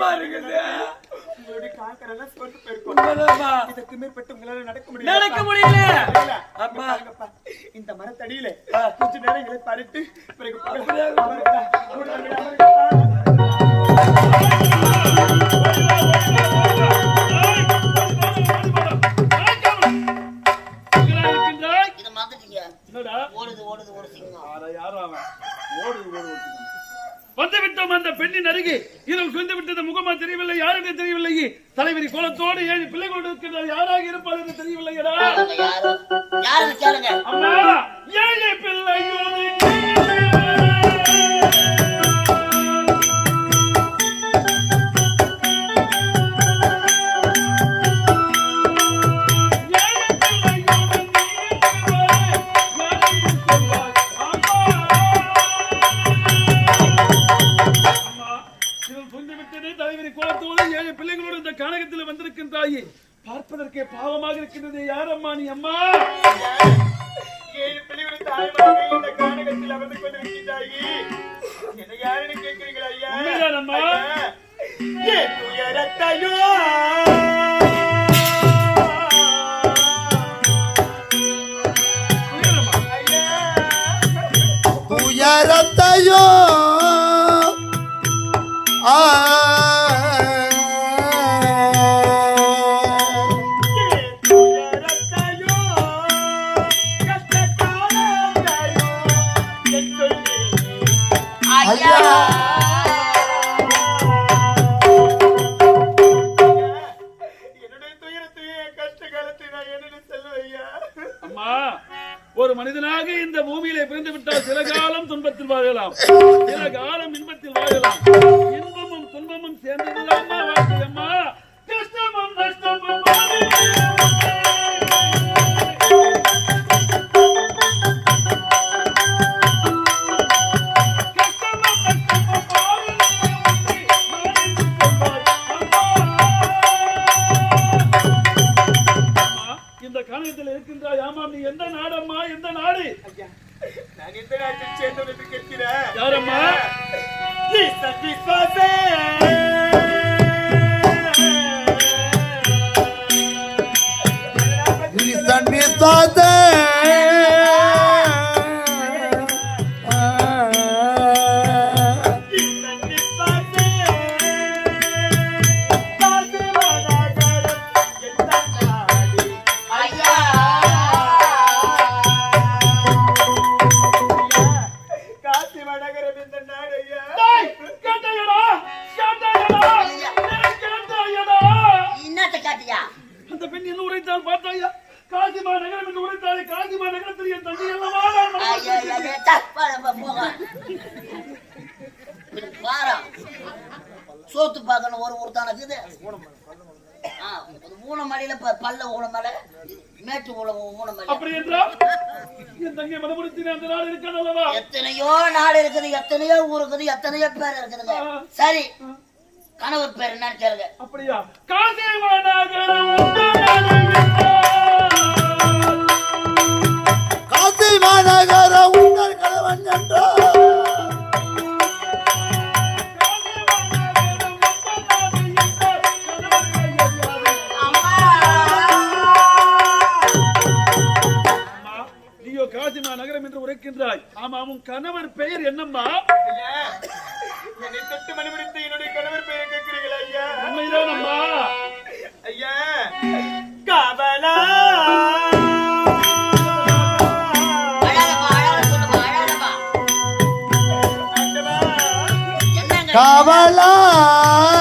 எங்கம்மா இருக்குது. இதற்கு மேற்பட்டு உங்களால நடக்க முடியல. நடக்க முடியல. பாருங்கப்பா, இந்த மரத்தடியில கொஞ்ச நேரம் இலை பாடிட்டு பிறகு அந்த பெண்ணின் அருகே இரவு குந்து விட்டது முகமா தெரியவில்லை யாருன்னு தெரியவில்லை. தலைவரி கோலத்தோடு ஏழு பிள்ளைகளோடு இருக்கிறார் யாராக இருப்பார் என்று கேளுங்க. அம்மா ஏழு பிள்ளையோடு பார்ப்பதற்கே பாவமாக இருக்கின்றது யார் அம்மா நீ அம்மா ஏழு பிள்ளைகளும் தாய்மார்கள் இந்த கானகத்தில் அமர்ந்து கொண்டிருக்கிறாயே. என்னை யாருன்னு கேட்கிறீங்களா ஐயா? உண்மைதானம்மா? என் துயரத்தையோ ஐயா துயரத்தையோ மனிதனாக இந்த பூமியிலே பிறந்து விட்டால் சில காலம் துன்பத்தில் வாழலாம். சில காலம் இன்பத்தில் வாழலாம். இன்பமும் துன்பமும் சேர்ந்ததுதான் வாழ்க்கை அம்மா நாடம்மா எந்த நாடு? நான் எந்த நாட்டை சேர்ந்தவன் என்று கேட்கிறேன் யாரம்மா? விஸ்வாசே. பெண் என்ன உரைத்தால் பார்த்தாயா காசிமா நகரம் என்று உரைத்தாலே காசிமா நகரத்தில் என் தந்தை அல்லவா சோத்து பார்க்கணும் ஒரு ஒரு தானே இருக்குது? ஆ, ஒரு ஊனமலையில பல்ல ஊனமலை மேட்டு ஊன ஊனமலை அப்படி என்றால் என் தங்கை மதமுடித்தின அந்த நாள் இருக்காது அல்லவா? எத்தனையோ நாடு இருக்குது எத்தனையோ ஊர் இருக்குது எத்தனையோ பேர் இருக்குதுங்க. சரி கணவர் பேர் என்னன்னு கேளுங்க. அப்படியா? காசிமா நகரம்! Hallelujah. la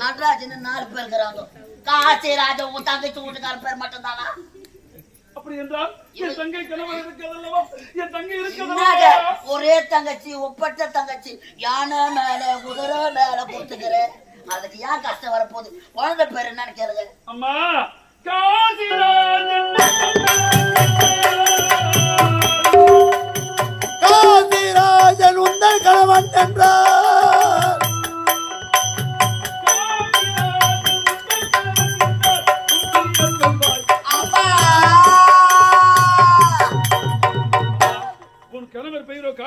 நடராஜன் நாலு பேர் இருக்கிறாங்க. காசி ராஜா உன் தங்கச்சி வீட்டுக்கார பேர் மட்டும் தானா அப்படி என்றால் என் தங்கை கணவர் இருக்கிறதல்லவா? என் தங்கை என்னங்க இருக்கிறதல்லவா ஒரே தங்கச்சி ஒப்பற்ற தங்கச்சி. யானை மேல குதிரை மேல கொடுத்துக்கிறேன் அதுக்கு ஏன் கஷ்டம் வரப்போகுது? குழந்தை பேர் என்னன்னு கேளுங்க. அம்மா உந்தன் கணவன் என்றார்.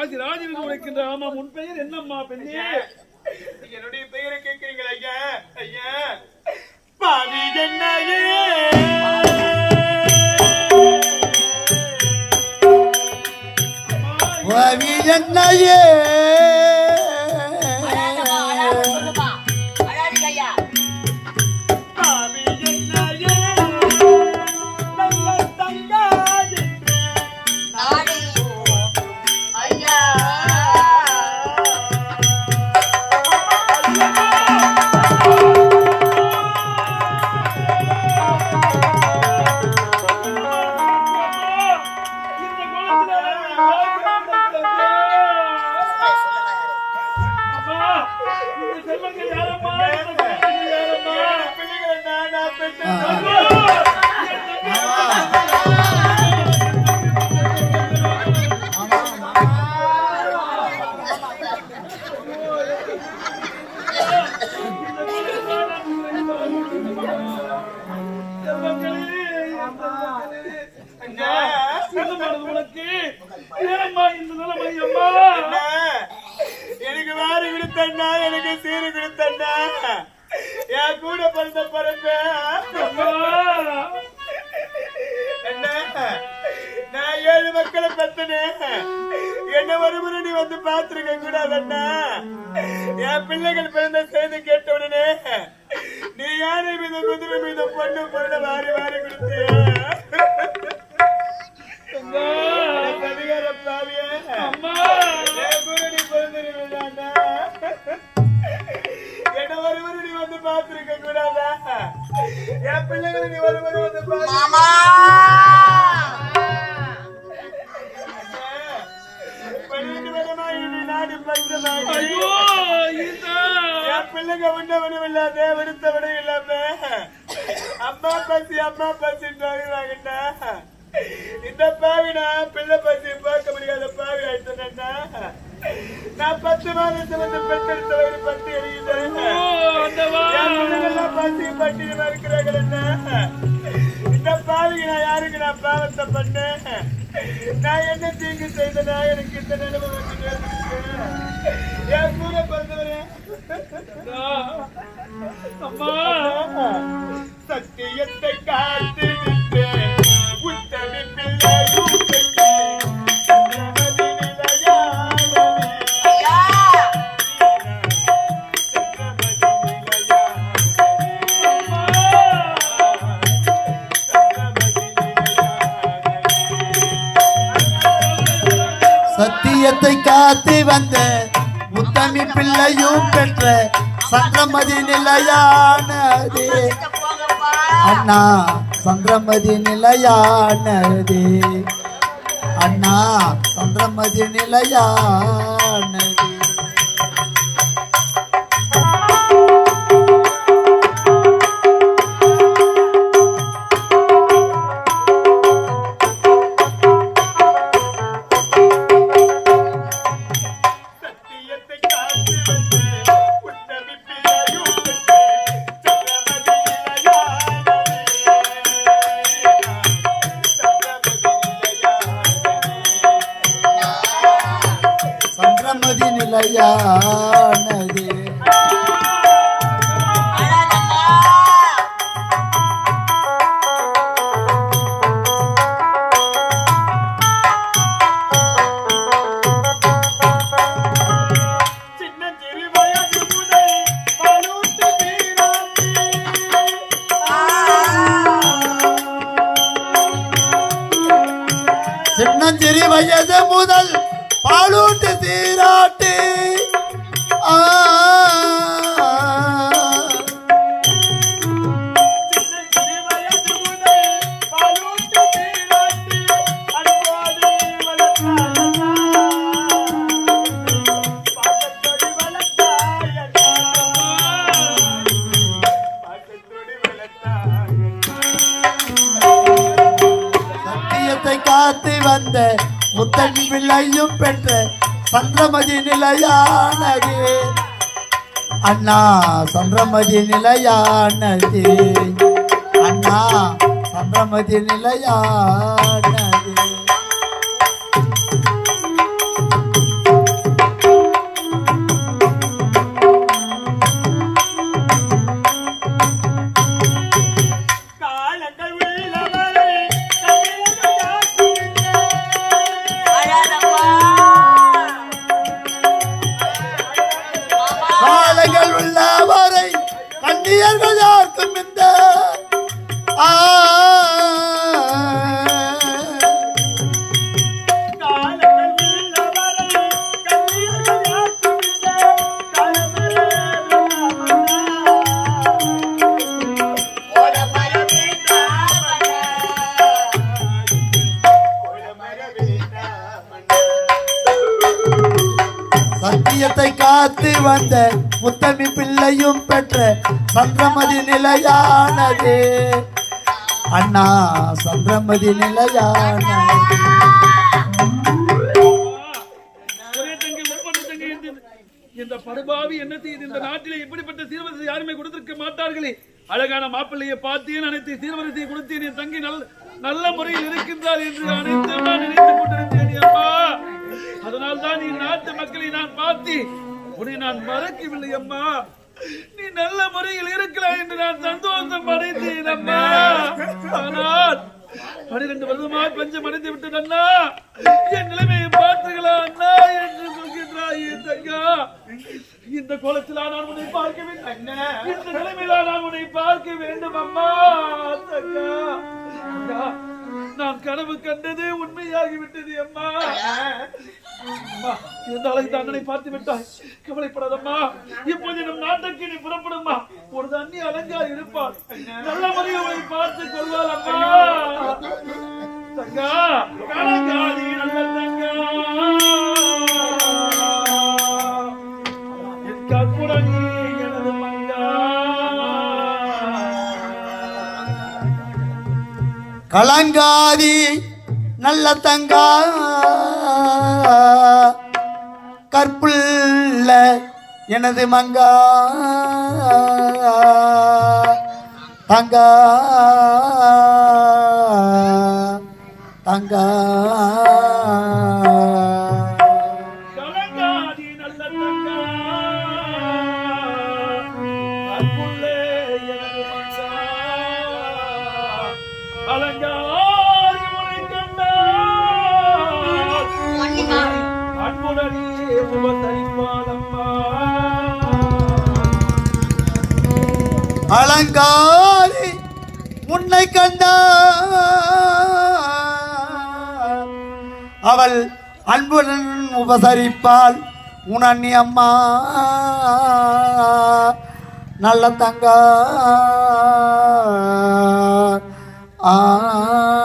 என்று உரைக்கின்ற ஆமா உன் பெயர் என்னம்மா பெண்ணே? என்னுடைய பெயரை கேட்கிறீங்களா ஐயா? ஐயா பாவி என்னையே ரவி என்னையே செல்வமானது உனக்கு? ஏனம்மா இந்த நிலைமை அம்மா? அண்ணா, எனக்கு வாரி கொடுத்தண்ணா எனக்கு சீரு கொடுத்தண்ணா. என் கூட பிறந்த அண்ணா நான் ஏழு மக்களை பெத்தனே. என்ன ஒரு முறை நீ வந்து பார்த்திருக்க கூடாதண்ணா என் பிள்ளைகள் பிறந்த செய்தி கேட்ட உடனே நீ யானை மீது குதிரை மீது பொண்ணு பொருளை வாரி வாரி கொடுத்திய பிள்ளைங்க உண்ணவனும் இல்லாத விடுத்தவனும் இல்லாம அம்மா. பசி அம்மா பசின்றாங்கடா நான் பாவத்தை பண்ணேன் நான் என்ன தீங்கு செய்தனா? எனக்கு இந்த நிலைமை வந்து. என் கூட பிறந்தவரே? அம்மா. சத்தியத்தை காத்து வந்த முத்தமி பிள்ளையும் பெற்ற சந்திரமதி நிலையானது. அண்ணா சந்திரமதி நிலையானது. அண்ணா சந்திரமதி நிலையானது. மலையானதே நிலையானது. அண்ணா சந்திரமதி நிலையானது. அண்ணா சந்திரமதி நிலையானது. காத்து வந்த முத்தமி பிள்ளையும் பெற்ற சந்திரமதி நிலையானது. அண்ணா சந்திரமதி நிலையானது. இந்த படுபாவி என்ன செய்யுது இந்த நாட்டிலே இப்படிப்பட்ட சீர்வரிசை யாருமே கொடுத்திருக்க மாட்டார்களே. அழகான மாப்பிள்ளையை பார்த்தேன் அனைத்து சீர்வரிசையை கொடுத்தேன். என் தங்கி நல்ல நல்ல முறையில் இருக்கின்றார் என்று அனைத்து நான் நினைத்துக் கொண்டிருந்தேன் அதனால்தான் அதனால் நீ நாட்டு மக்களை நான் பார்த்து உன்னை நான் மறக்கவில்லை அம்மா. நீ நல்ல முறையில் இருக்கலாம் என்று நான் சந்தோஷம் அடைந்தேன் அம்மா. ஆனால் பனிரெண்டு வருடமாய் பஞ்சம் அடைந்து விட்டது அண்ணா. என் நிலைமையை பார்த்தீர்களா அண்ணா என்று சொல்கின்றாய் தங்கா. இந்த கோலத்திலா நான் உன்னை பார்க்க வேண்டும் இந்த நிலைமையிலா நான் உன்னை பார்க்க வேண்டும் அம்மா. தங்கா. நான் கனவு கண்டது உண்மையாகிவிட்டது அம்மா. அம்மா, இந்த அண்ணனை பார்த்து விட்டாய். கவலைப்படாதம்மா. இப்போது நம் நாட்டுக்கு நீ புறப்படும்மா. ஒரு தண்ணி அலங்கா இருப்பாள். நல்ல முறையில் உன்னை பார்த்து கொள்வாள் அம்மா. தங்கா நல்ல தங்கா. கலங்காதி நல்ல தங்கா. கற்புள்ள எனது மங்கா. தங்கா. தங்கா. அலங்காரி உன்னை கண்டா அவள் அன்புடன் உபசரிப்பாள். உணனி அம்மா நல்ல தங்கா. ஆ.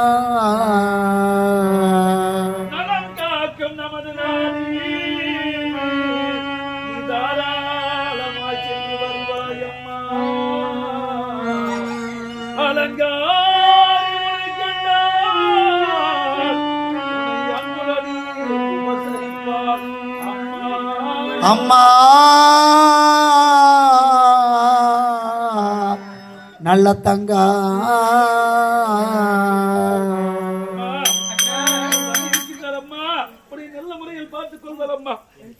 அம்மா. நல்ல தங்கா. முறையில்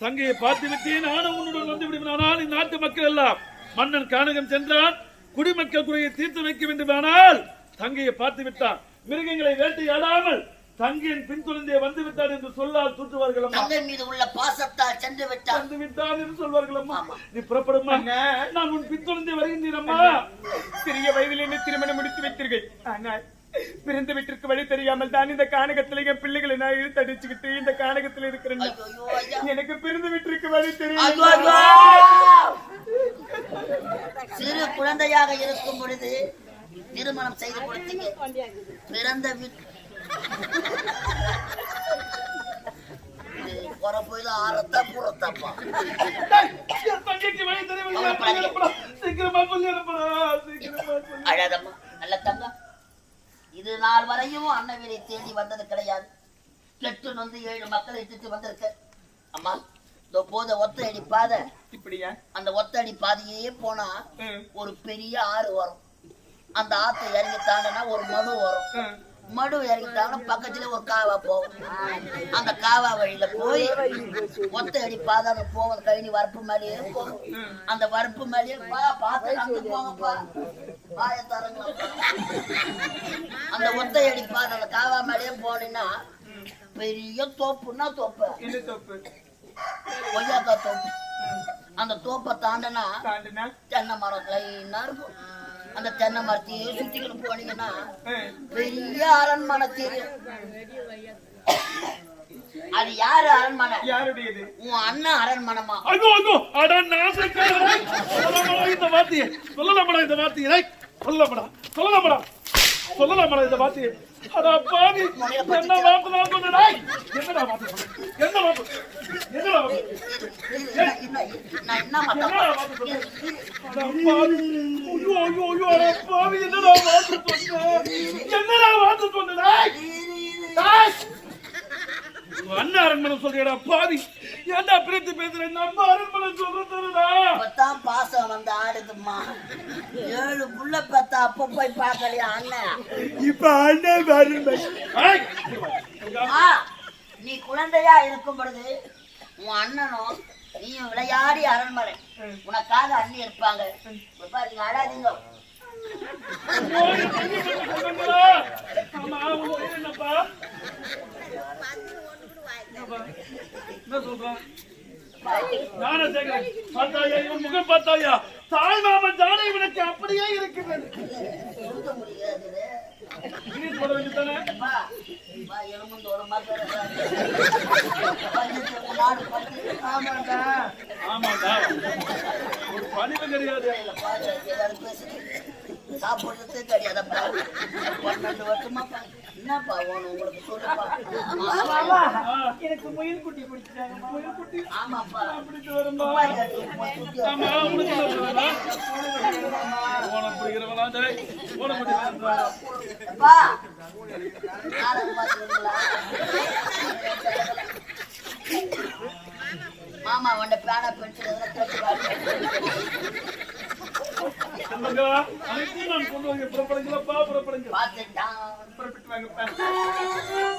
தங்கையை பார்த்து விட்டேன் நானும் உன்னுடன் வந்து விடுவேனால் இந்நாட்டு மக்கள் எல்லாம் மன்னன் கானகம் சென்றான் குடிமக்கள் குறையை தீர்த்து வைக்க வேண்டுமானால் தங்கையை பார்த்து விட்டான். மிருகங்களை வேட்டையாடாமல் தங்கையின் பின்தொடர்ந்தே வந்து விட்டான் என்று சொல்லால் தூற்றுவார்கள் அம்மா தங்கை மீது உள்ள பாசத்தால் சென்று விட்டான் வந்து விட்டான் என்று சொல்வார்கள் அம்மா நீ புறப்படுமா? நான் உன் பின்தொடர்ந்தே வருகின்றேன் அம்மா சிறிய வயதில் என்ன திருமணம் முடித்து வைத்தீர்கள். ஆனால் பிறந்த வீட்டிற்கு வழி தெரியாமல் தான் இந்த கானகத்துல என் பிள்ளைகளை நான் இழுத்து அடிச்சுக்கிட்டு இந்த கானகத்துல இருக்கிறேன். எனக்கு பிறந்த வீட்டிற்கு வழி தெரியும்! சிறு குழந்தையாக இருக்கும் பொழுது திருமணம் செய்து கொடுத்தீங்க. பிறந்த வீட்டு ஆறத்தா புறத்தாப்பா வழி தெரியவில்லை சீக்கிரமா சொல்லி அழகம்மா நல்ல இது நாள் வரையும் அன்னவீரை தேடி வந்தது கிடையாது கெட்டு நொந்து ஏழு மக்களை இட்டுட்டு வந்திருக்க அம்மா இதோ போத ஒத்தடி பாதை இப்படியா அந்த ஒத்தடி பாதையே போனா ஒரு பெரிய ஆறு வரும். அந்த ஆத்தை இறங்கி தாங்கன்னா ஒரு மனு வரும். மடு இறங்கி தாண்டினா பக்கத்துல ஒரு காவா போகும். அந்த காவா வழியில போய் ஒத்த அடி பாதை அந்த போகும் கழனி வரப்பு மேலேயே போகும். அந்த வரப்பு மேலேயே பா பார்த்து அங்க போங்கப்பா. பாய தரங்களப்பா அந்த ஒத்த அடி பாதை அந்த காவா மேலேயே போனீங்கன்னா பெரிய தோப்புன்னா தோப்பு. கொய்யாக்கா தோப்பு? அந்த தோப்பை தாண்டினா தாண்டுனா? தென்னை மரம் லைனா இருக்கும். அந்த தென்னை மரத்தையே சுத்திக்கிட்டு போனீங்கன்னா பெரிய அரண்மனை தெரியும். அது யாரு அரண்மனை? யாருடையது? உன் அண்ணன் அரண்மனைமா ஐயோ ஐயோ அட நாசக்காரனே சொல்லலாமடா இந்த வார்த்தையை? சொல்லலாமடா இந்த வார்த்தையை? சொல்லலாமடா. சொல்லலாமடா. சொல்லலாமடா இந்த வார்த்தையை? அட பாவி. என்ன வார்த்தை நான் சொன்னேன் என்னடா வார்த்தை சொன்னேன்? என்ன வார்த்தை என்னடா வார்த்தை நான் என்ன பாவி. ஐயோ ஐயோ ஐயோ பாவி. என்னடா என்னடா டேய்! அண்ணன் அரண்மனை சொல்றியடா பாவி. ஏன்டா பிரித்து பேசுறேன் நம்ம அரண்மனை சொல்றதுடா பாசம் வந்து ஆடுதும்மா. ஏழு புள்ள பத்தா அப்ப போய் பார்க்கலையா அண்ணன் இப்ப அண்ணன்! அம்மா, நீ குழந்தையா இருக்கும் பொழுது உன் அண்ணனும் நீயும் விளையாடி அரண்மனை. உனக்காக அண்ணி இருப்பாங்க. அழாதீங்க? ஆமா, என்னப்பா? என்ன சொல்றான்? பார்த்தாயா, இவன் முகம் பார்த்தாயா? தாய் மாமன் இவனுக்கு அப்படியே இருக்கிறது முடியாது ஆமாண்டா ஒரு பணிவு கிடையாது சாப்பிடுறதே கிடையாதப்பா. பன்னெண்டு வருஷமா. என்னப்பா வேணும் உங்களுக்கு சொல்லுப்பா. ஆமா, எனக்கு முயல் குட்டி பிடிச்சாங்க முயல் குட்டி ஆமாப்பா. பிடிச்சு? மாமா உன்னை பேனா பென்சில் கேட்டு என்னங்க அனைத்தையும் நான் கொண்டு வந்து புறப்படுங்களப்பா புறப்படுங்க. புறப்பட்டு வாங்கப்பா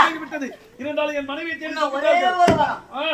என் இருந்தாலும் என் மனைவியை தேடி ஒரே ஒரு வாரம். ஆ,